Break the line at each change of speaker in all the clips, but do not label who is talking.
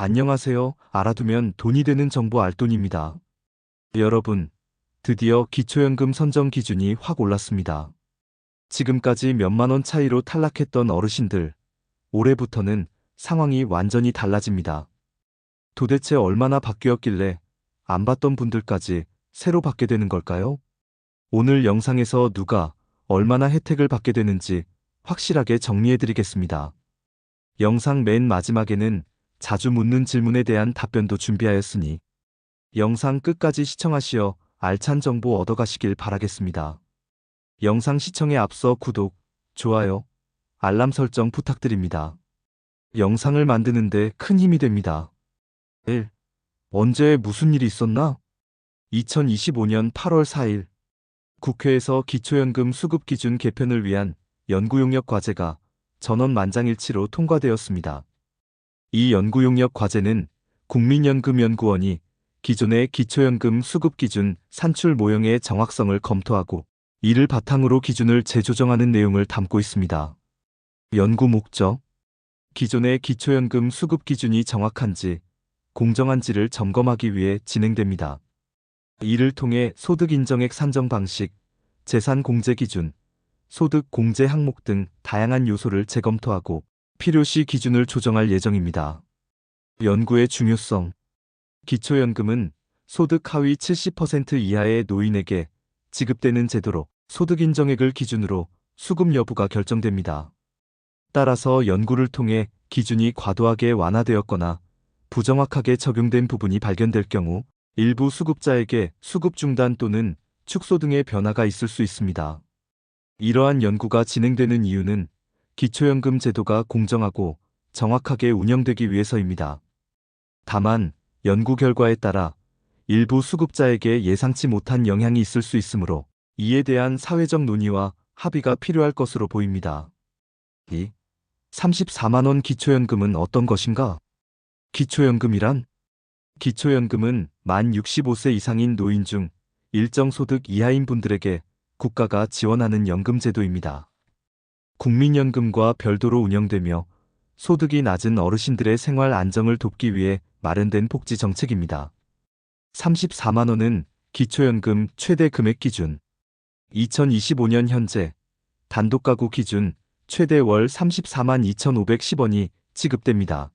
안녕하세요. 알아두면 돈이 되는 정보 알돈입니다. 여러분, 드디어 기초연금 선정 기준이 확 올랐습니다. 지금까지 몇만 원 차이로 탈락했던 어르신들, 올해부터는 상황이 완전히 달라집니다. 도대체 얼마나 바뀌었길래 안 받던 분들까지 새로 받게 되는 걸까요? 오늘 영상에서 누가 얼마나 혜택을 받게 되는지 확실하게 정리해 드리겠습니다. 영상 맨 마지막에는 자주 묻는 질문에 대한 답변도 준비하였으니 영상 끝까지 시청하시어 알찬 정보 얻어가시길 바라겠습니다. 영상 시청에 앞서 구독, 좋아요, 알람 설정 부탁드립니다. 영상을 만드는데 큰 힘이 됩니다. 1. 언제 무슨 일이 있었나? 2025년 8월 4일 국회에서 기초연금 수급 기준 개편을 위한 연구용역 과제가 전원 만장일치로 통과되었습니다. 이 연구용역 과제는 국민연금연구원이 기존의 기초연금 수급 기준 산출 모형의 정확성을 검토하고 이를 바탕으로 기준을 재조정하는 내용을 담고 있습니다. 연구 목적 기존의 기초연금 수급 기준이 정확한지 공정한지를 점검하기 위해 진행됩니다. 이를 통해 소득 인정액 산정 방식, 재산 공제 기준, 소득 공제 항목 등 다양한 요소를 재검토하고 필요시 기준을 조정할 예정입니다. 연구의 중요성 기초연금은 소득 하위 70% 이하의 노인에게 지급되는 제도로 소득 인정액을 기준으로 수급 여부가 결정됩니다. 따라서 연구를 통해 기준이 과도하게 완화되었거나 부정확하게 적용된 부분이 발견될 경우 일부 수급자에게 수급 중단 또는 축소 등의 변화가 있을 수 있습니다. 이러한 연구가 진행되는 이유는 기초연금 제도가 공정하고 정확하게 운영되기 위해서입니다. 다만 연구 결과에 따라 일부 수급자에게 예상치 못한 영향이 있을 수 있으므로 이에 대한 사회적 논의와 합의가 필요할 것으로 보입니다. 2. 34만원 기초연금은 어떤 것인가? 기초연금이란? 기초연금은 만 65세 이상인 노인 중 일정 소득 이하인 분들에게 국가가 지원하는 연금제도입니다. 국민연금과 별도로 운영되며 소득이 낮은 어르신들의 생활 안정을 돕기 위해 마련된 복지 정책입니다. 34만원은 기초연금 최대 금액 기준. 2025년 현재 단독 가구 기준 최대 월 34만 2,510원이 지급됩니다.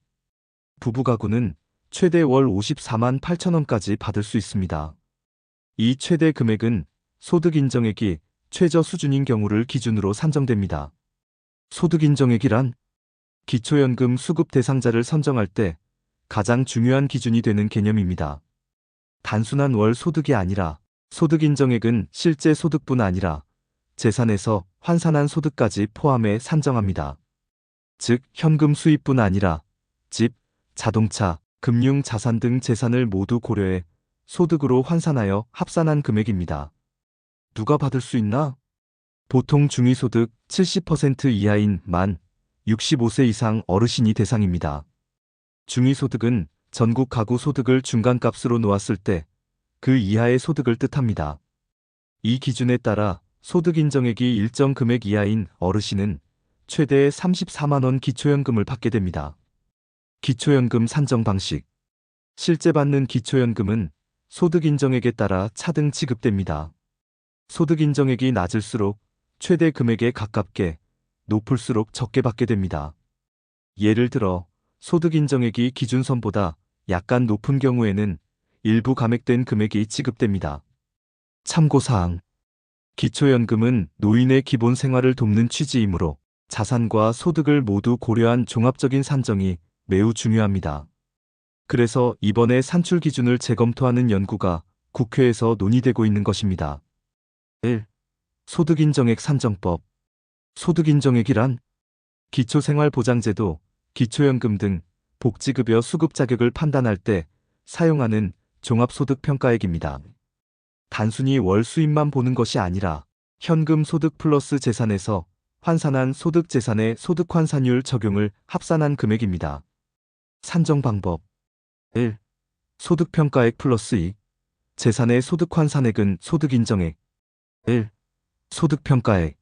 부부 가구는 최대 월 54만 8천원까지 받을 수 있습니다. 이 최대 금액은 소득 인정액이 최저 수준인 경우를 기준으로 산정됩니다. 소득 인정액이란 기초연금 수급 대상자를 선정할 때 가장 중요한 기준이 되는 개념입니다. 단순한 월 소득이 아니라 소득 인정액은 실제 소득뿐 아니라 재산에서 환산한 소득까지 포함해 산정합니다. 즉, 현금 수입뿐 아니라 집, 자동차, 금융 자산 등 재산을 모두 고려해 소득으로 환산하여 합산한 금액입니다. 누가 받을 수 있나? 보통 중위소득 70% 이하인 만 65세 이상 어르신이 대상입니다. 중위소득은 전국 가구 소득을 중간값으로 놓았을 때 그 이하의 소득을 뜻합니다. 이 기준에 따라 소득 인정액이 일정 금액 이하인 어르신은 최대 34만원 기초연금을 받게 됩니다. 기초연금 산정 방식 실제 받는 기초연금은 소득 인정액에 따라 차등 지급됩니다. 소득 인정액이 낮을수록 최대 금액에 가깝게 높을수록 적게 받게 됩니다. 예를 들어 소득 인정액이 기준선보다 약간 높은 경우에는 일부 감액된 금액이 지급됩니다. 참고사항 기초연금은 노인의 기본 생활을 돕는 취지이므로 자산과 소득을 모두 고려한 종합적인 산정이 매우 중요합니다. 그래서 이번에 산출 기준을 재검토하는 연구가 국회에서 논의되고 있는 것입니다. 1. 소득인정액 산정법 소득인정액이란 기초생활보장제도, 기초연금 등 복지급여 수급 자격을 판단할 때 사용하는 종합소득평가액입니다. 단순히 월 수입만 보는 것이 아니라 현금 소득 플러스 재산에서 환산한 소득 재산의 소득 환산율 적용을 합산한 금액입니다. 산정 방법 1. 소득평가액 플러스 2. 재산의 소득 환산액은 소득 인정액 1. 소득평가액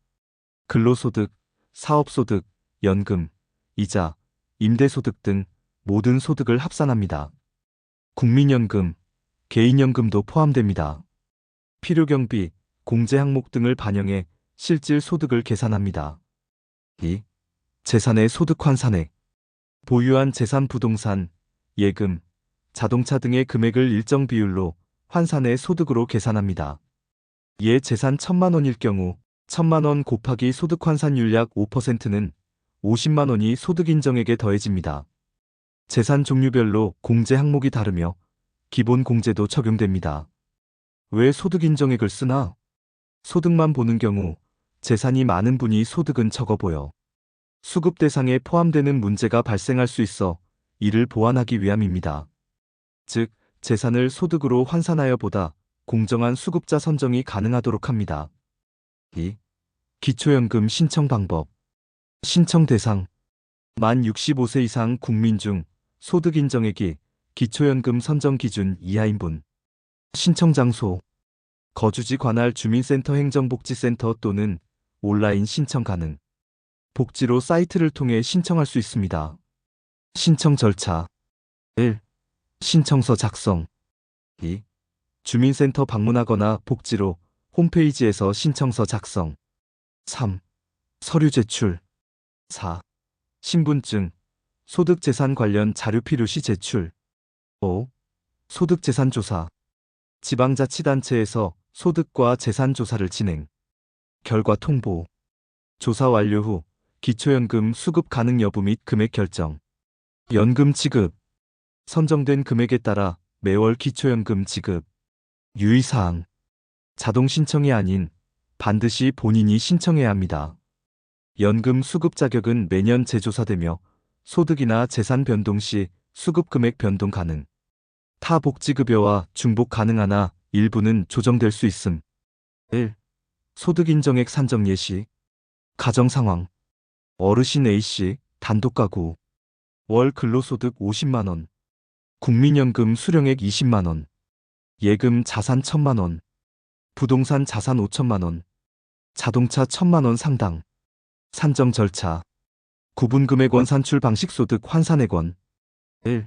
근로소득, 사업소득, 연금, 이자, 임대소득 등 모든 소득을 합산합니다. 국민연금, 개인연금도 포함됩니다. 필요경비, 공제 항목 등을 반영해 실질 소득을 계산합니다. 2. 재산의 소득 환산액. 보유한 재산 부동산, 예금, 자동차 등의 금액을 일정 비율로 환산해 소득으로 계산합니다. 예 재산 1천만 원일 경우 1천만 원 곱하기 소득 환산율 약 5%는 50만 원이 소득 인정액에 더해집니다. 재산 종류별로 공제 항목이 다르며 기본 공제도 적용됩니다. 왜 소득 인정액을 쓰나? 소득만 보는 경우 재산이 많은 분이 소득은 적어 보여. 수급 대상에 포함되는 문제가 발생할 수 있어 이를 보완하기 위함입니다. 즉, 재산을 소득으로 환산하여 보다 공정한 수급자 선정이 가능하도록 합니다. 2. 기초연금 신청 방법. 신청 대상. 만 65세 이상 국민 중 소득 인정액이 기초연금 선정 기준 이하인 분. 신청 장소. 거주지 관할 주민센터 행정복지센터 또는 온라인 신청 가능. 복지로 사이트를 통해 신청할 수 있습니다. 신청 절차 1. 신청서 작성 2. 주민센터 방문하거나 복지로 홈페이지에서 신청서 작성. 3. 서류 제출. 4. 신분증, 소득재산 관련 자료 필요시 제출. 5. 소득재산 조사. 지방자치단체에서 소득과 재산 조사를 진행. 결과 통보. 조사 완료 후 기초연금 수급 가능 여부 및 금액 결정. 연금 지급. 선정된 금액에 따라 매월 기초연금 지급 유의사항 자동 신청이 아닌 반드시 본인이 신청해야 합니다. 연금 수급 자격은 매년 재조사되며 소득이나 재산 변동 시 수급 금액 변동 가능. 타 복지급여와 중복 가능하나 일부는 조정될 수 있음. 1. 소득 인정액 산정 예시. 가정 상황. 어르신 A씨, 단독 가구. 월 근로소득 50만원. 국민연금 수령액 20만원. 예금 자산 1000만원. 부동산 자산 5천만 원. 자동차 1000만원 상당. 산정 절차. 구분금액원 산출 방식 소득 환산액원. 1.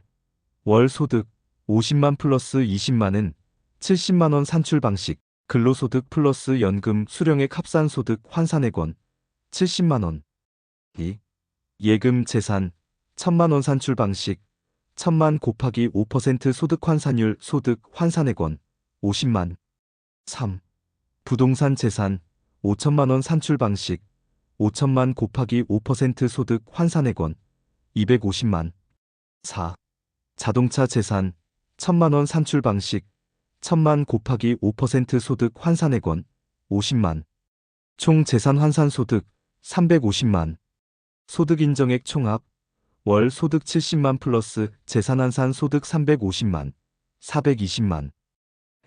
월 소득 50만 플러스 20만은 70만원 산출 방식. 근로소득 플러스 연금 수령액 합산 소득 환산액원 70만원. 2. 예금 재산 1000만원 산출 방식 1000만 곱하기 5% 소득 환산율 소득 환산액원 50만 3. 부동산 재산 5천만원 산출 방식 5천만 곱하기 5% 소득 환산액원 250만 4. 자동차 재산 1000만원 산출 방식 1000만 곱하기 5% 소득 환산액원 50만 총 재산 환산 소득 350만 소득 인정액 총합 월 소득 70만 플러스 재산 환산 소득 350만 420만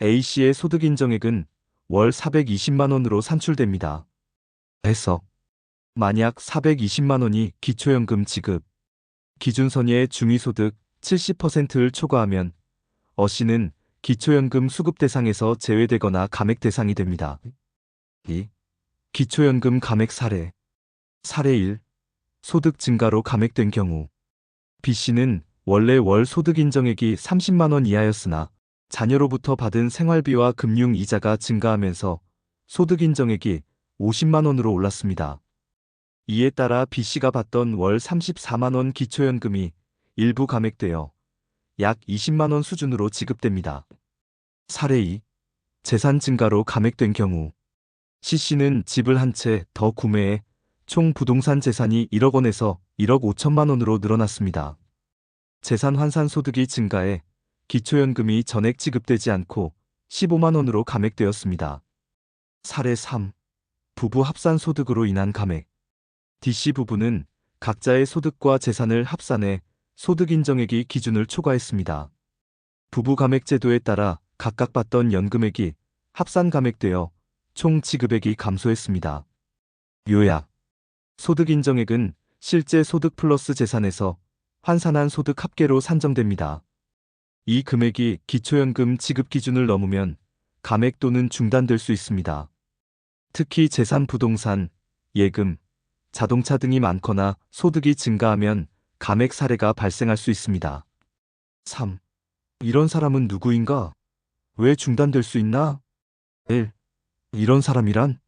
A씨의 소득 인정액은 월 420만 원으로 산출됩니다. 해석 만약 420만 원이 기초연금 지급 기준선의 중위소득 70%를 초과하면 어씨는 기초연금 수급 대상에서 제외되거나 감액 대상이 됩니다. 2. 기초연금 감액 사례 사례 1. 소득 증가로 감액된 경우 B씨는 원래 월 소득 인정액이 30만 원 이하였으나 자녀로부터 받은 생활비와 금융 이자가 증가하면서 소득 인정액이 50만 원으로 올랐습니다. 이에 따라 B씨가 받던 월 34만 원 기초연금이 일부 감액되어 약 20만 원 수준으로 지급됩니다. 사례 2. 재산 증가로 감액된 경우 C씨는 집을 한 채 더 구매해 총 부동산 재산이 1억 원에서 1억 5천만 원으로 늘어났습니다. 재산 환산 소득이 증가해 기초연금이 전액 지급되지 않고 15만 원으로 감액되었습니다. 사례 3. 부부 합산 소득으로 인한 감액. D씨 부부는 각자의 소득과 재산을 합산해 소득 인정액이 기준을 초과했습니다. 부부 감액 제도에 따라 각각 받던 연금액이 합산 감액되어 총 지급액이 감소했습니다. 요약. 소득 인정액은 실제 소득 플러스 재산에서 환산한 소득 합계로 산정됩니다. 이 금액이 기초연금 지급 기준을 넘으면 감액 또는 중단될 수 있습니다. 특히 재산 부동산, 예금, 자동차 등이 많거나 소득이 증가하면 감액 사례가 발생할 수 있습니다. 3. 이런 사람은 누구인가? 왜 중단될 수 있나? 1. 이런 사람이란?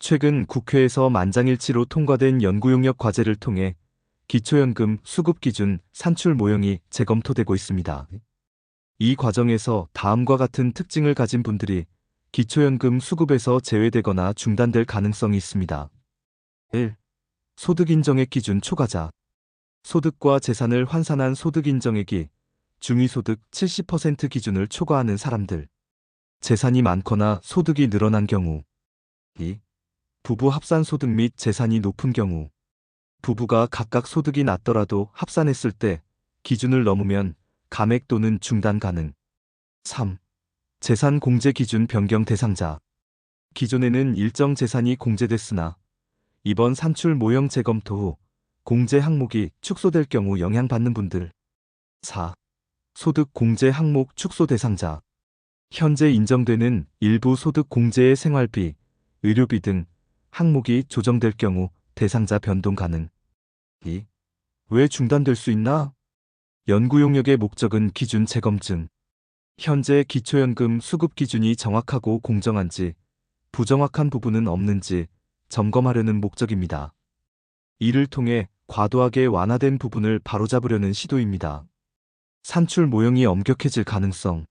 최근 국회에서 만장일치로 통과된 연구용역 과제를 통해 기초연금 수급 기준 산출 모형이 재검토되고 있습니다. 이 과정에서 다음과 같은 특징을 가진 분들이 기초연금 수급에서 제외되거나 중단될 가능성이 있습니다. 1. 소득인정액 기준 초과자. 소득과 재산을 환산한 소득인정액이 중위소득 70% 기준을 초과하는 사람들. 재산이 많거나 소득이 늘어난 경우. 2. 부부 합산 소득 및 재산이 높은 경우. 부부가 각각 소득이 낮더라도 합산했을 때 기준을 넘으면 감액 또는 중단 가능. 3. 재산 공제 기준 변경 대상자. 기존에는 일정 재산이 공제됐으나 이번 산출 모형 재검토 후 공제 항목이 축소될 경우 영향받는 분들. 4. 소득 공제 항목 축소 대상자. 현재 인정되는 일부 소득 공제의 생활비, 의료비 등 항목이 조정될 경우 대상자 변동 가능. 2. 왜 중단될 수 있나? 연구 용역의 목적은 기준 재검증. 현재 기초연금 수급 기준이 정확하고 공정한지, 부정확한 부분은 없는지 점검하려는 목적입니다. 이를 통해 과도하게 완화된 부분을 바로잡으려는 시도입니다. 산출 모형이 엄격해질 가능성.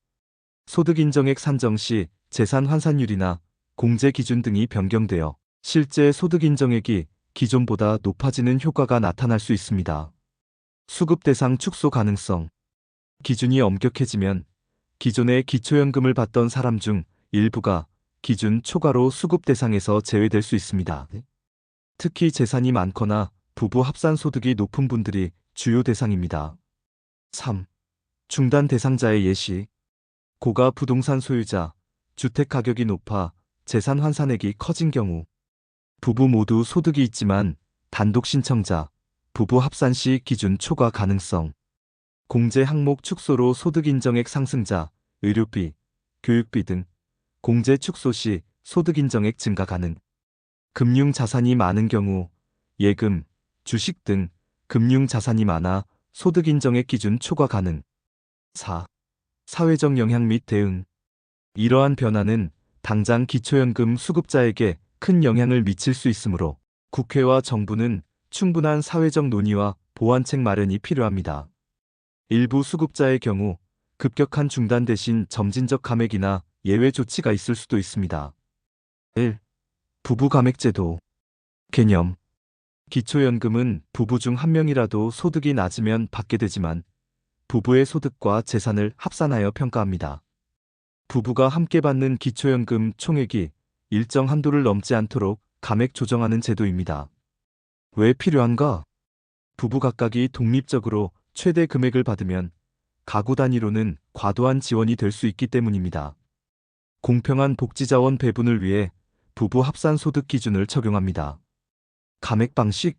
소득 인정액 산정 시 재산 환산율이나 공제 기준 등이 변경되어 실제 소득 인정액이 기존보다 높아지는 효과가 나타날 수 있습니다. 수급 대상 축소 가능성. 기준이 엄격해지면 기존에 기초연금을 받던 사람 중 일부가 기준 초과로 수급 대상에서 제외될 수 있습니다. 특히 재산이 많거나 부부 합산 소득이 높은 분들이 주요 대상입니다. 3. 중단 대상자의 예시. 고가 부동산 소유자, 주택 가격이 높아 재산 환산액이 커진 경우, 부부 모두 소득이 있지만 단독 신청자, 부부 합산 시 기준 초과 가능성, 공제 항목 축소로 소득 인정액 상승자, 의료비, 교육비 등 공제 축소 시 소득 인정액 증가 가능. 금융 자산이 많은 경우 예금, 주식 등 금융 자산이 많아 소득 인정액 기준 초과 가능. 4. 사회적 영향 및 대응. 이러한 변화는 당장 기초연금 수급자에게 큰 영향을 미칠 수 있으므로 국회와 정부는 충분한 사회적 논의와 보완책 마련이 필요합니다. 일부 수급자의 경우 급격한 중단 대신 점진적 감액이나 예외 조치가 있을 수도 있습니다. 1. 부부 감액제도 개념 기초연금은 부부 중 한 명이라도 소득이 낮으면 받게 되지만 부부의 소득과 재산을 합산하여 평가합니다. 부부가 함께 받는 기초연금 총액이 일정 한도를 넘지 않도록 감액 조정하는 제도입니다. 왜 필요한가? 부부 각각이 독립적으로 최대 금액을 받으면 가구 단위로는 과도한 지원이 될 수 있기 때문입니다. 공평한 복지자원 배분을 위해 부부 합산 소득 기준을 적용합니다. 감액 방식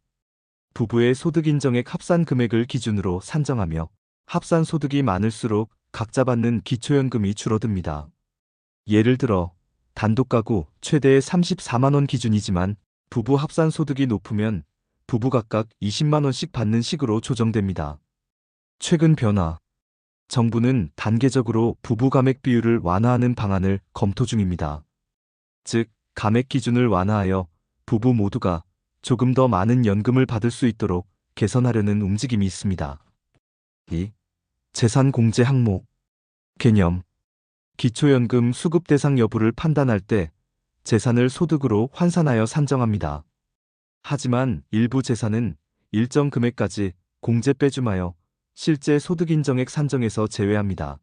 부부의 소득 인정액 합산 금액을 기준으로 산정하며 합산 소득이 많을수록 각자 받는 기초연금이 줄어듭니다. 예를 들어 단독 가구 최대 34만 원 기준이지만 부부 합산 소득이 높으면 부부 각각 20만 원씩 받는 식으로 조정됩니다. 최근 변화 정부는 단계적으로 부부 감액 비율을 완화하는 방안을 검토 중입니다. 즉, 감액 기준을 완화하여 부부 모두가 조금 더 많은 연금을 받을 수 있도록 개선하려는 움직임이 있습니다. 2. 재산 공제 항목 개념 기초연금 수급 대상 여부를 판단할 때 재산을 소득으로 환산하여 산정합니다. 하지만 일부 재산은 일정 금액까지 공제 빼줌하여 실제 소득 인정액 산정에서 제외합니다.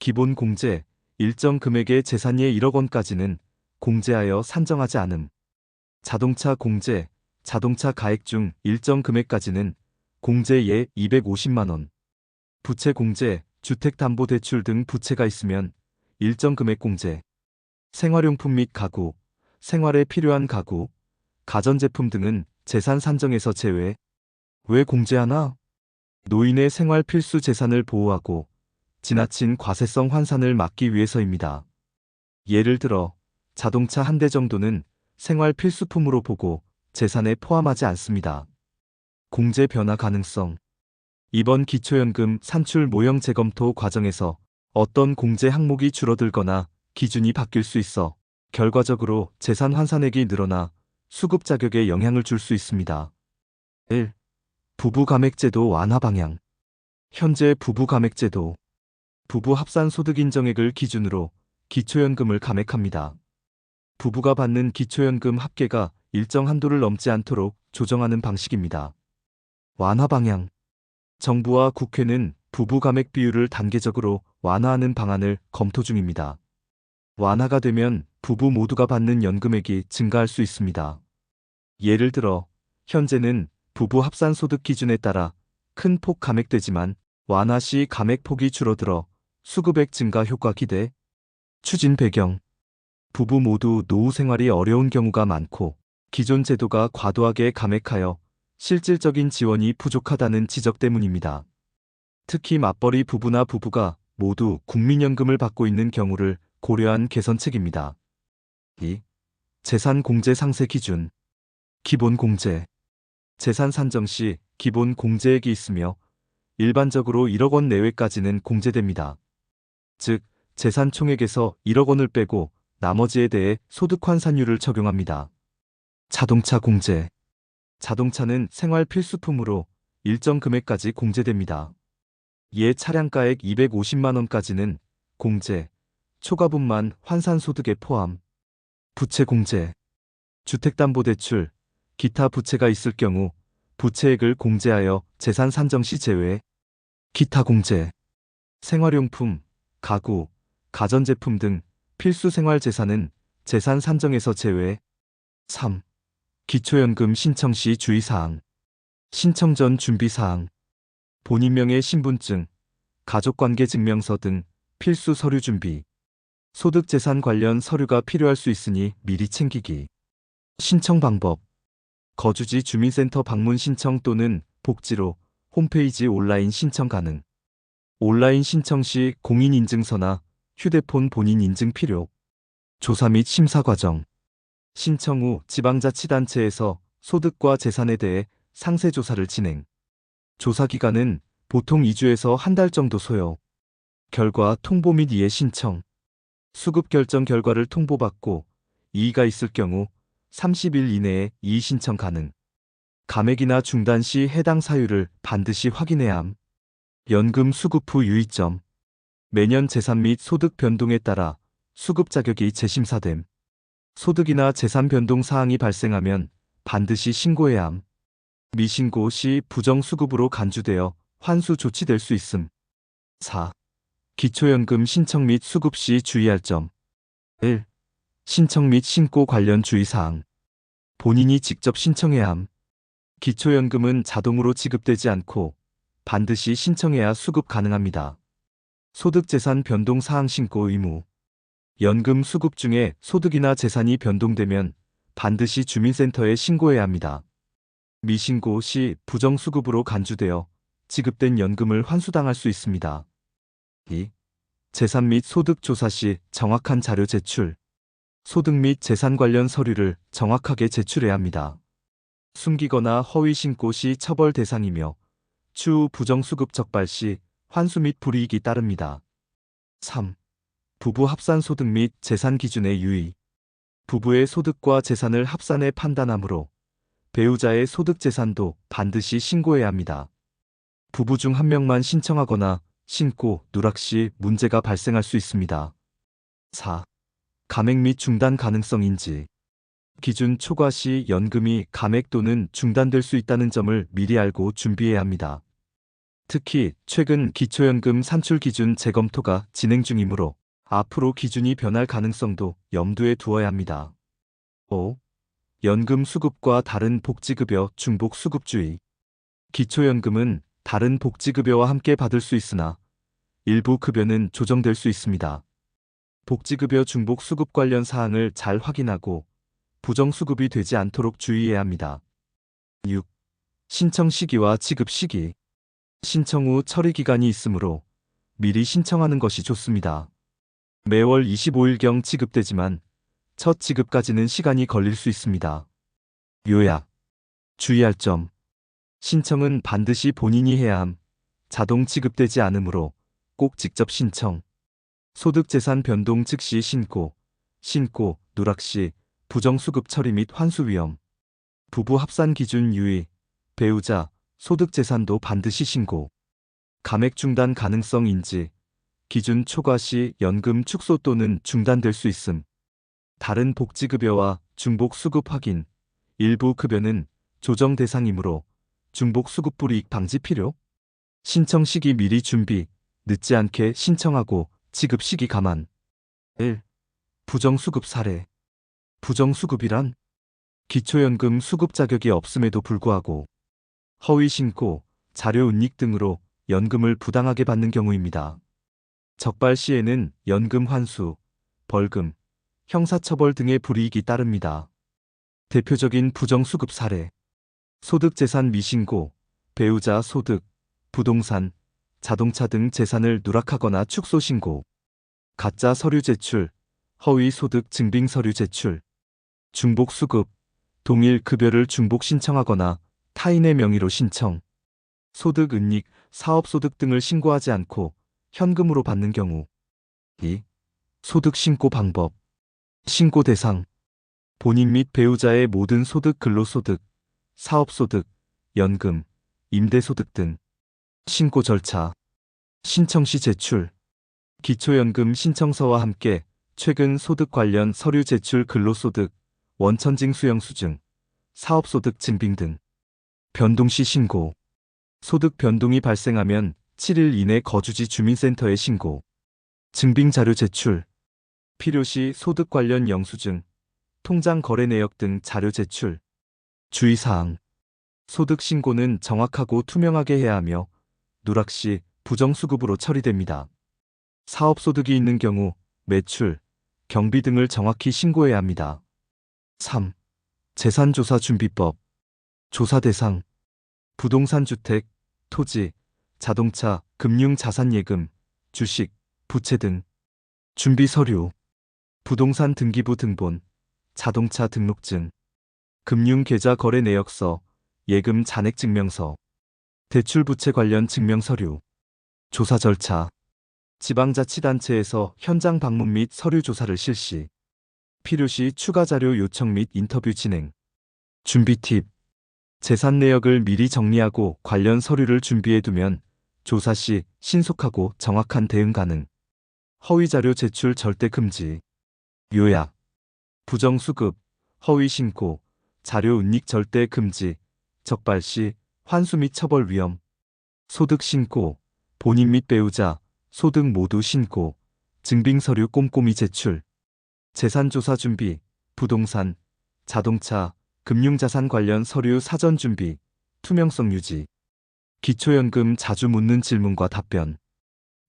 기본 공제, 일정 금액의 재산의 1억 원까지는 공제하여 산정하지 않음. 자동차 공제, 자동차 가액 중 일정 금액까지는 공제 예 250만 원. 부채 공제, 주택담보대출 등 부채가 있으면 일정 금액 공제. 생활용품 및 가구, 생활에 필요한 가구, 가전제품 등은 재산 산정에서 제외. 왜 공제하나? 노인의 생활 필수 재산을 보호하고 지나친 과세성 환산을 막기 위해서입니다. 예를 들어 자동차 한 대 정도는 생활 필수품으로 보고 재산에 포함하지 않습니다. 공제 변화 가능성 이번 기초연금 산출 모형 재검토 과정에서 어떤 공제 항목이 줄어들거나 기준이 바뀔 수 있어 결과적으로 재산 환산액이 늘어나 수급 자격에 영향을 줄 수 있습니다. 1. 부부 감액제도 완화 방향. 현재 부부 감액제도 부부 합산 소득 인정액을 기준으로 기초연금을 감액합니다. 부부가 받는 기초연금 합계가 일정 한도를 넘지 않도록 조정하는 방식입니다. 완화 방향. 정부와 국회는 부부 감액 비율을 단계적으로 완화하는 방안을 검토 중입니다. 완화가 되면 부부 모두가 받는 연금액이 증가할 수 있습니다. 예를 들어, 현재는 부부 합산 소득 기준에 따라 큰 폭 감액되지만 완화 시 감액 폭이 줄어들어 수급액 증가 효과 기대. 추진 배경. 부부 모두 노후 생활이 어려운 경우가 많고 기존 제도가 과도하게 감액하여 실질적인 지원이 부족하다는 지적 때문입니다. 특히 맞벌이 부부나 부부가 모두 국민연금을 받고 있는 경우를 고려한 개선책입니다. 2. 재산 공제 상세 기준. 기본 공제. 재산 산정 시 기본 공제액이 있으며 일반적으로 1억 원 내외까지는 공제됩니다. 즉, 재산 총액에서 1억 원을 빼고 나머지에 대해 소득 환산율을 적용합니다. 자동차 공제. 자동차는 생활 필수품으로 일정 금액까지 공제됩니다. 이에 차량가액 250만 원까지는 공제, 초과분만 환산 소득에 포함. 부채 공제. 주택담보대출, 기타 부채가 있을 경우 부채액을 공제하여 재산 산정 시 제외. 기타 공제. 생활용품, 가구, 가전제품 등 필수 생활 재산은 재산 산정에서 제외. 3. 기초연금 신청 시 주의사항. 신청 전 준비사항. 본인 명의 신분증, 가족관계 증명서 등 필수 서류 준비. 소득재산 관련 서류가 필요할 수 있으니 미리 챙기기. 신청 방법. 거주지 주민센터 방문 신청 또는 복지로 홈페이지 온라인 신청 가능. 온라인 신청 시 공인인증서나 휴대폰 본인 인증 필요. 조사 및 심사 과정. 신청 후 지방자치단체에서 소득과 재산에 대해 상세 조사를 진행. 조사 기간은 보통 2주에서 한 달 정도 소요. 결과 통보 및 이해 신청. 수급 결정 결과를 통보받고 이의가 있을 경우 30일 이내에 이의 신청 가능. 감액이나 중단 시 해당 사유를 반드시 확인해야 함. 연금 수급 후 유의점. 매년 재산 및 소득 변동에 따라 수급 자격이 재심사됨. 소득이나 재산 변동 사항이 발생하면 반드시 신고해야 함. 미신고 시 부정수급으로 간주되어 환수 조치될 수 있음. 4. 기초연금 신청 및 수급 시 주의할 점. 1. 신청 및 신고 관련 주의사항. 본인이 직접 신청해야 함. 기초연금은 자동으로 지급되지 않고 반드시 신청해야 수급 가능합니다. 소득재산 변동 사항 신고 의무. 연금 수급 중에 소득이나 재산이 변동되면 반드시 주민센터에 신고해야 합니다. 미신고 시 부정수급으로 간주되어 지급된 연금을 환수당할 수 있습니다. 2. 재산 및 소득 조사 시 정확한 자료 제출. 소득 및 재산 관련 서류를 정확하게 제출해야 합니다. 숨기거나 허위 신고 시 처벌 대상이며 추후 부정수급 적발 시 환수 및 불이익이 따릅니다. 3. 부부 합산 소득 및 재산 기준의 유의. 부부의 소득과 재산을 합산해 판단하므로 배우자의 소득 재산도 반드시 신고해야 합니다. 부부 중 한 명만 신청하거나 신고, 누락 시 문제가 발생할 수 있습니다. 4. 감액 및 중단 가능성 인지. 기준 초과 시 연금이 감액 또는 중단될 수 있다는 점을 미리 알고 준비해야 합니다. 특히 최근 기초연금 산출 기준 재검토가 진행 중이므로 앞으로 기준이 변할 가능성도 염두에 두어야 합니다. 5. 연금 수급과 다른 복지급여 중복 수급주의. 기초연금은 다른 복지급여와 함께 받을 수 있으나 일부 급여는 조정될 수 있습니다. 복지급여 중복 수급 관련 사항을 잘 확인하고 부정수급이 되지 않도록 주의해야 합니다. 6. 신청 시기와 지급 시기. 신청 후 처리 기간이 있으므로 미리 신청하는 것이 좋습니다. 매월 25일경 지급되지만 첫 지급까지는 시간이 걸릴 수 있습니다. 요약. 주의할 점. 신청은 반드시 본인이 해야 함. 자동 지급되지 않으므로 꼭 직접 신청. 소득재산 변동 즉시 신고, 신고, 누락 시, 부정수급 처리 및 환수 위험. 부부 합산 기준 유의, 배우자, 소득재산도 반드시 신고. 감액 중단 가능성 인지, 기준 초과 시 연금 축소 또는 중단될 수 있음. 다른 복지급여와 중복 수급 확인, 일부 급여는 조정 대상이므로 중복 수급 불이익 방지 필요. 신청 시기 미리 준비, 늦지 않게 신청하고 지급 시기 감안. 1. 부정수급 사례. 부정수급이란 기초연금 수급 자격이 없음에도 불구하고 허위 신고, 자료 은닉 등으로 연금을 부당하게 받는 경우입니다. 적발 시에는 연금 환수, 벌금, 형사처벌 등의 불이익이 따릅니다. 대표적인 부정수급 사례. 소득재산 미신고, 배우자 소득, 부동산, 자동차 등 재산을 누락하거나 축소 신고, 가짜 서류 제출, 허위 소득 증빙 서류 제출, 중복 수급, 동일 급여를 중복 신청하거나 타인의 명의로 신청, 소득 은닉, 사업 소득 등을 신고하지 않고 현금으로 받는 경우. 2. 소득 신고 방법. 신고 대상. 본인 및 배우자의 모든 소득 근로소득, 사업소득, 연금, 임대소득 등. 신고 절차. 신청 시 제출. 기초연금 신청서와 함께 최근 소득 관련 서류 제출 근로소득, 원천징 수영수증, 사업소득 증빙 등. 변동 시 신고. 소득 변동이 발생하면 7일 이내 거주지 주민센터에 신고. 증빙 자료 제출. 필요시 소득 관련 영수증, 통장 거래 내역 등 자료 제출. 주의사항. 소득 신고는 정확하고 투명하게 해야 하며 누락 시 부정수급으로 처리됩니다. 사업소득이 있는 경우 매출, 경비 등을 정확히 신고해야 합니다. 3. 재산조사 준비법. 조사 대상. 부동산 주택, 토지, 자동차, 금융 자산 예금, 주식, 부채 등. 준비 서류. 부동산 등기부 등본, 자동차 등록증, 금융 계좌 거래 내역서, 예금 잔액 증명서, 대출 부채 관련 증명 서류. 조사 절차. 지방자치단체에서 현장 방문 및 서류 조사를 실시. 필요시 추가 자료 요청 및 인터뷰 진행. 준비 팁. 재산 내역을 미리 정리하고 관련 서류를 준비해 두면 조사 시 신속하고 정확한 대응 가능. 허위 자료 제출 절대 금지. 요약. 부정수급, 허위 신고, 자료 은닉 절대 금지, 적발 시 환수 및 처벌 위험. 소득 신고, 본인 및 배우자, 소득 모두 신고, 증빙 서류 꼼꼼히 제출. 재산 조사 준비, 부동산, 자동차, 금융자산 관련 서류 사전 준비, 투명성 유지. 기초연금 자주 묻는 질문과 답변.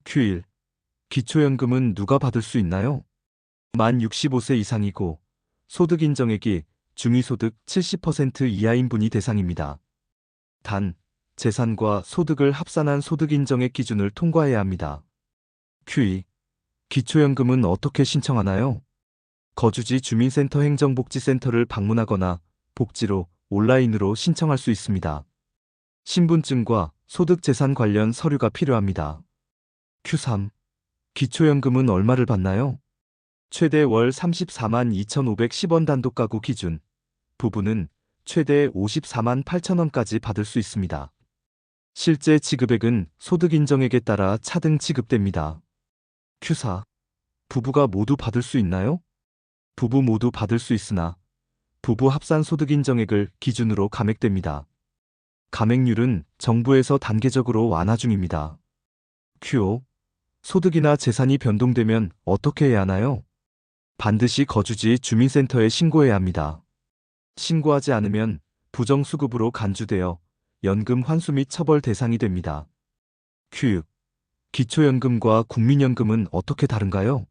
Q1. 기초연금은 누가 받을 수 있나요? 만 65세 이상이고 소득 인정액이 중위소득 70% 이하인 분이 대상입니다. 단, 재산과 소득을 합산한 소득 인정액 기준을 통과해야 합니다. Q2. 기초연금은 어떻게 신청하나요? 거주지 주민센터 행정복지센터를 방문하거나 복지로 온라인으로 신청할 수 있습니다. 신분증과 소득재산 관련 서류가 필요합니다. Q3. 기초연금은 얼마를 받나요? 최대 월 34만 2,510원 단독 가구 기준. 부부는 최대 54만 8천원까지 받을 수 있습니다. 실제 지급액은 소득 인정액에 따라 차등 지급됩니다. Q4. 부부가 모두 받을 수 있나요? 부부 모두 받을 수 있으나 부부 합산 소득 인정액을 기준으로 감액됩니다. 감액률은 정부에서 단계적으로 완화 중입니다. Q5. 소득이나 재산이 변동되면 어떻게 해야 하나요? 반드시 거주지 주민센터에 신고해야 합니다. 신고하지 않으면 부정수급으로 간주되어 연금 환수 및 처벌 대상이 됩니다. Q6. 기초연금과 국민연금은 어떻게 다른가요?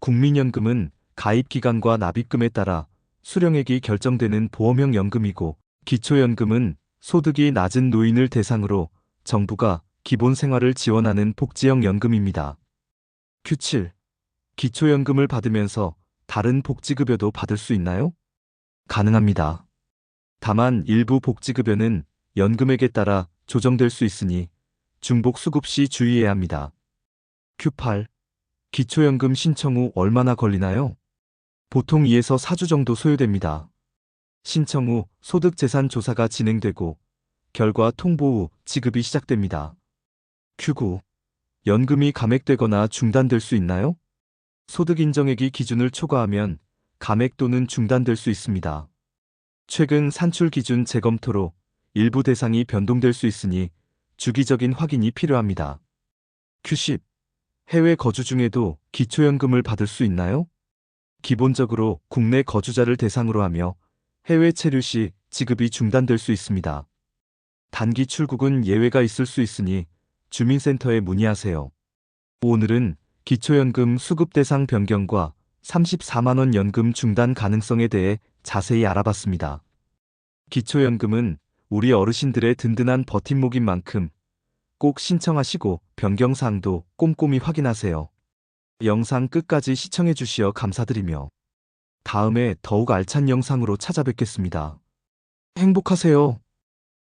국민연금은 가입기간과 납입금에 따라 수령액이 결정되는 보험형 연금이고 기초연금은 소득이 낮은 노인을 대상으로 정부가 기본 생활을 지원하는 복지형 연금입니다. Q7. 기초연금을 받으면서 다른 복지급여도 받을 수 있나요? 가능합니다. 다만 일부 복지급여는 연금액에 따라 조정될 수 있으니 중복 수급 시 주의해야 합니다. Q8. 기초연금 신청 후 얼마나 걸리나요? 보통 2에서 4주 정도 소요됩니다. 신청 후 소득재산 조사가 진행되고 결과 통보 후 지급이 시작됩니다. Q9. 연금이 감액되거나 중단될 수 있나요? 소득 인정액이 기준을 초과하면 감액 또는 중단될 수 있습니다. 최근 산출 기준 재검토로 일부 대상이 변동될 수 있으니 주기적인 확인이 필요합니다. Q10. 해외 거주 중에도 기초연금을 받을 수 있나요? 기본적으로 국내 거주자를 대상으로 하며 해외 체류 시 지급이 중단될 수 있습니다. 단기 출국은 예외가 있을 수 있으니 주민센터에 문의하세요. 오늘은 기초연금 수급 대상 변경과 34만원 연금 중단 가능성에 대해 자세히 알아봤습니다. 기초연금은 우리 어르신들의 든든한 버팀목인 만큼 꼭 신청하시고 변경사항도 꼼꼼히 확인하세요. 영상 끝까지 시청해 주시어 감사드리며 다음에 더욱 알찬 영상으로 찾아뵙겠습니다. 행복하세요.